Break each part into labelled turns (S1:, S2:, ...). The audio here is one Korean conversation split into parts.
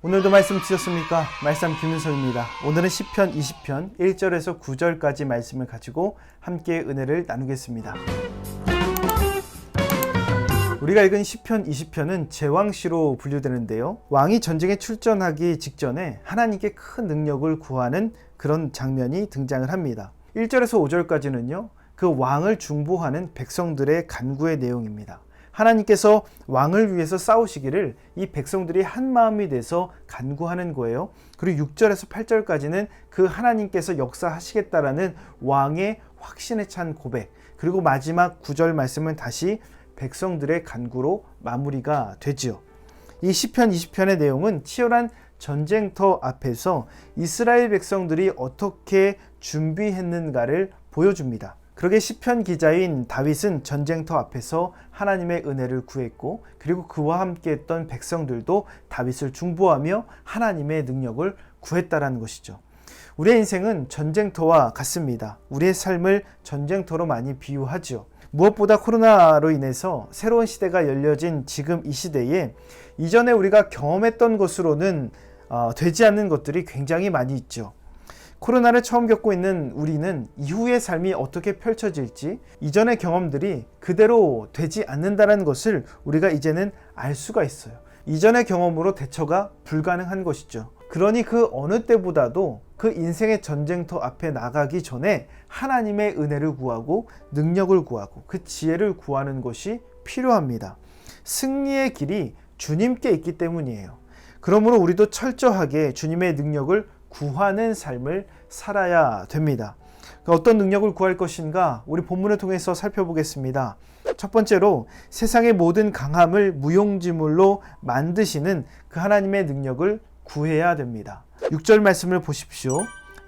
S1: 오늘도 말씀 드셨습니까? 말씀 김윤석입니다. 오늘은 10편 20편 1절에서 9절까지 말씀을 가지고 함께 은혜를 나누겠습니다. 우리가 읽은 10편 20편은 제왕시로 분류되는데요. 왕이 전쟁에 출전하기 직전에 하나님께 큰 능력을 구하는 그런 장면이 등장을 합니다. 1절에서 5절까지는요. 그 왕을 중보하는 백성들의 간구의 내용입니다. 하나님께서 왕을 위해서 싸우시기를 이 백성들이 한 마음이 돼서 간구하는 거예요. 그리고 6절에서 8절까지는 그 하나님께서 역사하시겠다라는 왕의 확신에 찬 고백. 그리고 마지막 9절 말씀은 다시 백성들의 간구로 마무리가 되지요. 이 시편 20편의 내용은 치열한 전쟁터 앞에서 이스라엘 백성들이 어떻게 준비했는가를 보여줍니다. 그러게 시편 기자인 다윗은 전쟁터 앞에서 하나님의 은혜를 구했고 그리고 그와 함께 했던 백성들도 다윗을 중보하며 하나님의 능력을 구했다라는 것이죠. 우리의 인생은 전쟁터와 같습니다. 우리의 삶을 전쟁터로 많이 비유하죠. 무엇보다 코로나로 인해서 새로운 시대가 열려진 지금 이 시대에 이전에 우리가 경험했던 것으로는 어, 되지 않는 것들이 굉장히 많이 있죠. 코로나를 처음 겪고 있는 우리는 이후의 삶이 어떻게 펼쳐질지 이전의 경험들이 그대로 되지 않는다는 것을 우리가 이제는 알 수가 있어요. 이전의 경험으로 대처가 불가능한 것이죠. 그러니 그 어느 때보다도 그 인생의 전쟁터 앞에 나가기 전에 하나님의 은혜를 구하고 능력을 구하고 그 지혜를 구하는 것이 필요합니다. 승리의 길이 주님께 있기 때문이에요. 그러므로 우리도 철저하게 주님의 능력을 구하는 삶을 살아야 됩니다. 어떤 능력을 구할 것인가 우리 본문을 통해서 살펴보겠습니다. 첫 번째로 세상의 모든 강함을 무용지물로 만드시는 그 하나님의 능력을 구해야 됩니다. 6절 말씀을 보십시오.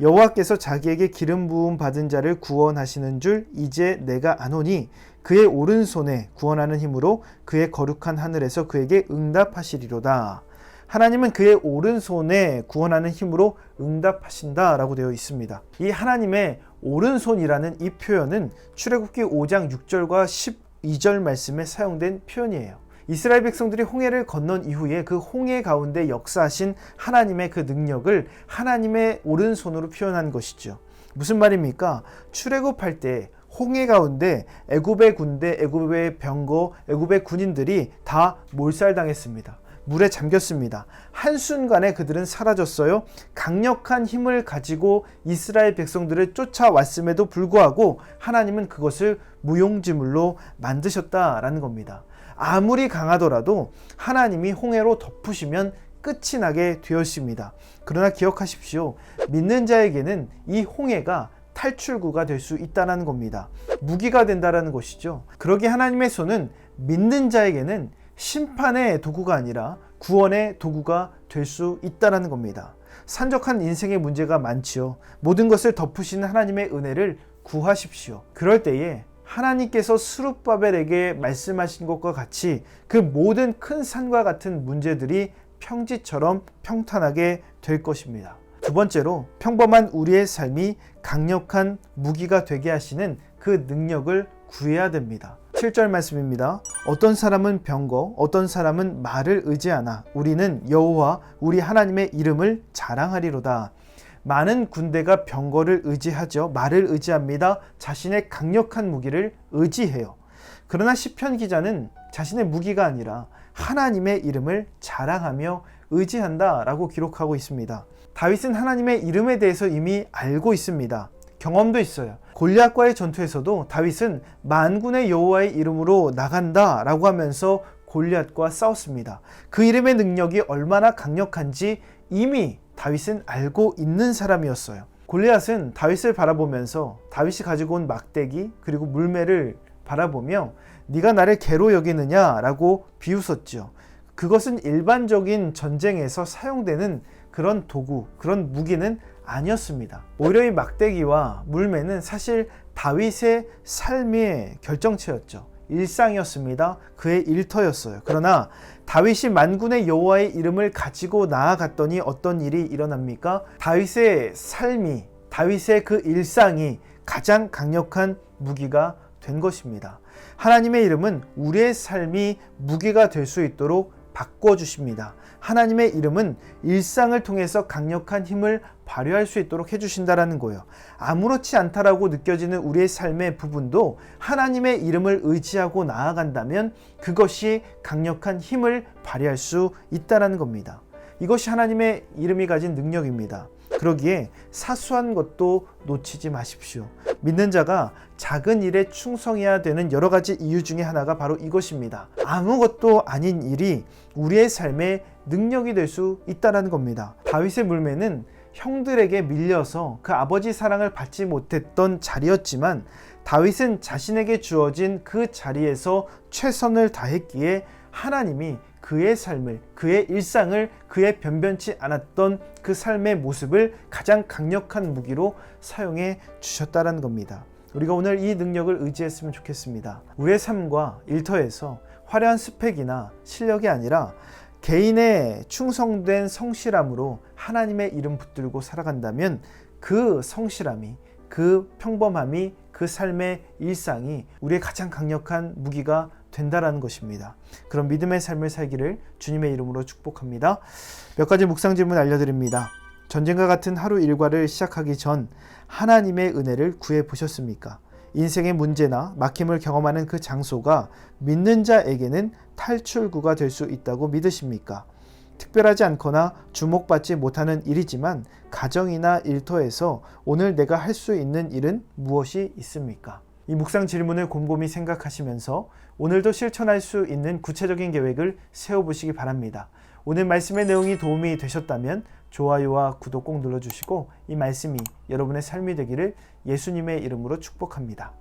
S1: 여호와께서 자기에게 기름 부음 받은 자를 구원하시는 줄 이제 내가 아노니 그의 오른손에 구원하는 힘으로 그의 거룩한 하늘에서 그에게 응답하시리로다. 하나님은 그의 오른손에 구원하는 힘으로 응답하신다라고 되어 있습니다. 이 하나님의 오른손이라는 이 표현은 출애굽기 5장 6절과 12절 말씀에 사용된 표현이에요. 이스라엘 백성들이 홍해를 건넌 이후에 그 홍해 가운데 역사하신 하나님의 그 능력을 하나님의 오른손으로 표현한 것이죠. 무슨 말입니까? 출애굽할 때 홍해 가운데 애굽의 군대, 애굽의 병거, 애굽의 군인들이 다 몰살당했습니다. 물에 잠겼습니다. 한순간에 그들은 사라졌어요. 강력한 힘을 가지고 이스라엘 백성들을 쫓아왔음에도 불구하고 하나님은 그것을 무용지물로 만드셨다라는 겁니다. 아무리 강하더라도 하나님이 홍해로 덮으시면 끝이 나게 되었습니다. 그러나 기억하십시오. 믿는 자에게는 이 홍해가 탈출구가 될 수 있다는 겁니다. 무기가 된다는 것이죠. 그러기 하나님의 손은 믿는 자에게는 심판의 도구가 아니라 구원의 도구가 될 수 있다는 겁니다. 산적한 인생의 문제가 많지요. 모든 것을 덮으시는 하나님의 은혜를 구하십시오. 그럴 때에 하나님께서 스룹바벨에게 말씀하신 것과 같이 그 모든 큰 산과 같은 문제들이 평지처럼 평탄하게 될 것입니다. 두 번째로 평범한 우리의 삶이 강력한 무기가 되게 하시는 그 능력을 구해야 됩니다. 7절 말씀입니다. 어떤 사람은 병거, 어떤 사람은 말을 의지하나 우리는 여호와 우리 하나님의 이름을 자랑하리로다. 많은 군대가 병거를 의지하죠. 말을 의지합니다. 자신의 강력한 무기를 의지해요. 그러나 시편 기자는 자신의 무기가 아니라 하나님의 이름을 자랑하며 의지한다라고 기록하고 있습니다. 다윗은 하나님의 이름에 대해서 이미 알고 있습니다. 경험도 있어요. 골리앗과의 전투에서도 다윗은 만군의 여호와의 이름으로 나간다라고 하면서 골리앗과 싸웠습니다. 그 이름의 능력이 얼마나 강력한지 이미 다윗은 알고 있는 사람이었어요. 골리앗은 다윗을 바라보면서 다윗이 가지고 온 막대기 그리고 물매를 바라보며 네가 나를 개로 여기느냐라고 비웃었죠. 그것은 일반적인 전쟁에서 사용되는 그런 도구, 그런 무기는 아니었습니다. 오히려 이 막대기와 물매는 사실 다윗의 삶의 결정체였죠. 일상이었습니다. 그의 일터였어요. 그러나 다윗이 만군의 여호와의 이름을 가지고 나아갔더니 어떤 일이 일어납니까? 다윗의 삶이 다윗의 그 일상이 가장 강력한 무기가 된 것입니다. 하나님의 이름은 우리의 삶이 무기가 될 수 있도록 바꿔주십니다. 하나님의 이름은 일상을 통해서 강력한 힘을 발휘할 수 있도록 해주신다라는 거예요. 아무렇지 않다라고 느껴지는 우리의 삶의 부분도 하나님의 이름을 의지하고 나아간다면 그것이 강력한 힘을 발휘할 수 있다라는 겁니다. 이것이 하나님의 이름이 가진 능력입니다. 그러기에 사소한 것도 놓치지 마십시오. 믿는 자가 작은 일에 충성해야 되는 여러 가지 이유 중에 하나가 바로 이것입니다. 아무것도 아닌 일이 우리의 삶의 능력이 될 수 있다라는 겁니다. 다윗의 물매는 형들에게 밀려서 그 아버지 사랑을 받지 못했던 자리였지만 다윗은 자신에게 주어진 그 자리에서 최선을 다했기에 하나님이 그의 삶을, 그의 일상을 그의 변변치 않았던 그 삶의 모습을 가장 강력한 무기로 사용해 주셨다는 겁니다. 우리가 오늘 이 능력을 의지했으면 좋겠습니다. 우리의 삶과 일터에서 화려한 스펙이나 실력이 아니라 개인의 충성된 성실함으로 하나님의 이름 붙들고 살아간다면 그 성실함이 그 평범함이 그 삶의 일상이 우리의 가장 강력한 무기가 된다라는 것입니다. 그런 믿음의 삶을 살기를 주님의 이름으로 축복합니다. 몇 가지 묵상 질문 알려드립니다. 전쟁과 같은 하루 일과를 시작하기 전 하나님의 은혜를 구해 보셨습니까? 인생의 문제나 막힘을 경험하는 그 장소가 믿는 자에게는 탈출구가 될 수 있다고 믿으십니까? 특별하지 않거나 주목받지 못하는 일이지만 가정이나 일터에서 오늘 내가 할 수 있는 일은 무엇이 있습니까? 이 묵상 질문을 곰곰이 생각하시면서 오늘도 실천할 수 있는 구체적인 계획을 세워보시기 바랍니다. 오늘 말씀의 내용이 도움이 되셨다면 좋아요와 구독 꼭 눌러주시고 이 말씀이 여러분의 삶이 되기를 예수님의 이름으로 축복합니다.